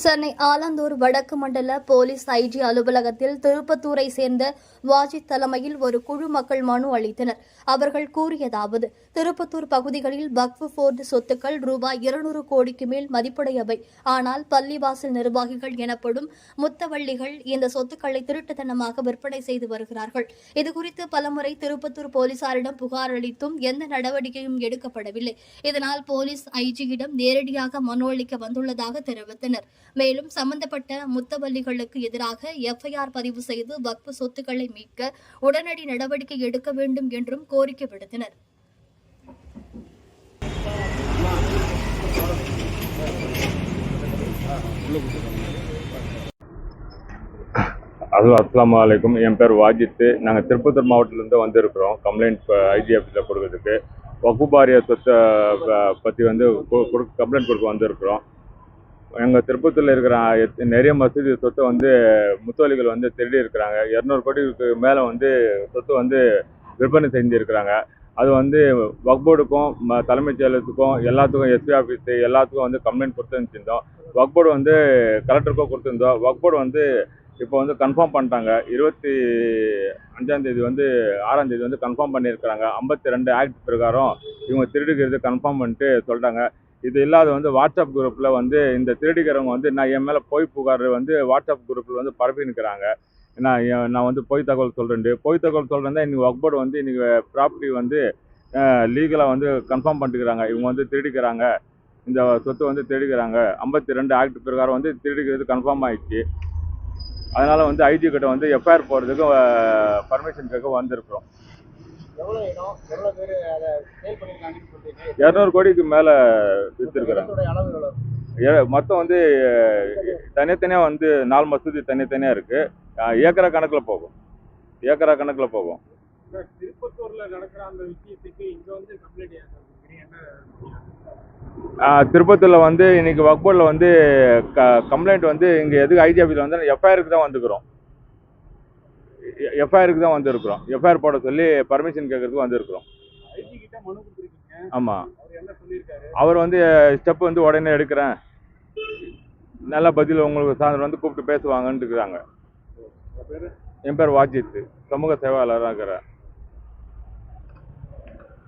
சென்னை ஆலந்தூர் வடக்கு மண்டல police IG அலுவலகத்தில் திருப்பத்தூரை சேர்ந்த வாஜித் தலைமையில் ஒரு குழு மக்கள் மனு அளித்தனர். அவர்கள் கூறியதாவது திருப்பத்தூர் பகுதிகளில் வக்ஃபு போர்டு சொத்துக்கள் ரூபாய் இருநூறு கோடிக்கு மேல் மதிப்புடையவை. ஆனால் பள்ளிவாசல் நிர்வாகிகள் எனப்படும் முத்தவள்ளிகள் இந்த சொத்துக்களை திருட்டுத்தனமாக விற்பனை செய்து வருகிறார்கள். இதுகுறித்து பலமுறை திருப்பத்தூர் போலீசாரிடம் புகார் அளித்தும் எந்த நடவடிக்கையும் எடுக்கப்படவில்லை. இதனால் போலீஸ் ஐஜியிடம் நேரடியாக மனு அளிக்க வந்துள்ளதாக தெரிவித்தனர். மேலும் சம்பந்தப்பட்ட முத்தவல்லிகளுக்கு எதிராக எஃப்ஐஆர் பதிவு செய்து வக்ஃபு சொத்துக்களை மீட்க உடனடி நடவடிக்கை எடுக்க வேண்டும் என்றும் கோரிக்கை விடுத்தனர். அது அஸ்லாம் வலைக்கும் என் பேர் வாஜித்து நாங்கள் திருப்பத்தூர் மாவட்டத்திலேருந்து வந்திருக்கிறோம். கம்ப்ளைண்ட் ஐஜி ஆஃபீஸில் கொடுக்கறதுக்கு. வகுப்பாரிய சொத்தை பற்றி வந்து கு- கம்ப்ளைண்ட் கொடுக்க வந்திருக்கிறோம். எங்கள் திருப்பத்தூரில் இருக்கிற எத்- நிறைய மசூதி சொத்தை வந்து முத்தோலிகள் வந்து திருடி இருக்கிறாங்க. இரநூறு கோடிக்கு மேலே வந்து சொத்து வந்து விற்பனை செஞ்சுருக்கிறாங்க அது வந்து வக்போர்டுக்கும் ம- தலைமைச் செயலத்துக்கும் எல்லாத்துக்கும் எஸ்பி ஆஃபீஸு எல்லாத்துக்கும் வந்து கம்ப்ளைண்ட் கொடுத்துருந்துச்சிருந்தோம் வக்போர்டு வந்து கலெக்டருக்கும் கொடுத்துருந்தோம். வக்போர்டு வந்து இப்போ வந்து கன்ஃபார்ம் பண்ணிட்டாங்க. இருபத்தி அஞ்சாந்தேதி வந்து ஆறாந்தேதி வந்து கன்ஃபார்ம் பண்ணியிருக்கிறாங்க. ஐம்பத்தி ரெண்டு ஆக்ட் பிரகாரம் இவங்க திருடுகிறது கன்ஃபார்ம் பண்ணிட்டு சொல்கிறாங்க இது இல்லாத வந்து வாட்ஸ்அப் குரூப்பில் வந்து இந்த திருடிக்கிறவங்க வந்து நான் என் மேலே போய் புகார் வந்து வாட்ஸ்அப் குரூப்பில் வந்து பரப்பி நிற்கிறாங்க நான் நான் வந்து பொய் தகவல் சொல்கிறேன் பொய் தகவல் சொல்கிறேன் தான் இன்றைக்கி ஒர்க் வந்து இன்றைக்கி ப்ராப்பர்ட்டி வந்து லீகலாக வந்து கன்ஃபார்ம் பண்ணிட்டுக்கிறாங்க. இவங்க வந்து திருடிக்கிறாங்க. இந்த சொத்து வந்து திருடிக்கிறாங்க. ஐம்பத்தி ரெண்டு ஆக்ட் பிரகாரம் வந்து திருடிக்கிறது கன்ஃபார்ம் ஆயிடுச்சு. அதனால் வந்து ஐஜி கிட்ட வந்து எஃப்ஐஆர் போகிறதுக்கு பர்மிஷன் கேட்க வந்திருக்கிறோம். இரநூறு கோடிக்கு மேலே விற்றுருக்குறாங்க மொத்தம் வந்து தனித்தனியாக வந்து நாலு மசூதி தனித்தனியாக இருக்குது ஏக்கரா கணக்கில் போகும். ஏக்கரா கணக்கில் போகும். திருப்பத்தூர்ல நடக்கிற அந்த விஷயத்துக்கு இங்க வந்து கம்ப்ளைண்ட் ஏன் கொடுக்குறீங்க? என்ன ஆஹ் திருப்பத்தூரில் வந்து இன்னைக்கு வக்போர்டில் வந்து க கம்ப்ளைண்ட் வந்து இங்கே எதுக்கு ஐஜி ஆஃபீஸில் வந்து எஃப்ஐஆருக்கு தான் வந்துக்கிறோம். எஃப்ஐஆருக்கு தான் வந்திருக்கிறோம். எஃப்ஐஆர் போட சொல்லி பர்மிஷன் கேட்கறதுக்கு வந்திருக்கிறோம். ஆமாம் அவர் வந்து ஸ்டெப் வந்து உடனே எடுக்கிறேன். நல்ல பதில் உங்களுக்கு சாயந்தரம் வந்து கூப்பிட்டு பேசுவாங்கன்னு இருக்கிறாங்க என் பேர் வாஜித். சமூக சேவாளராக இருக்கிறேன்.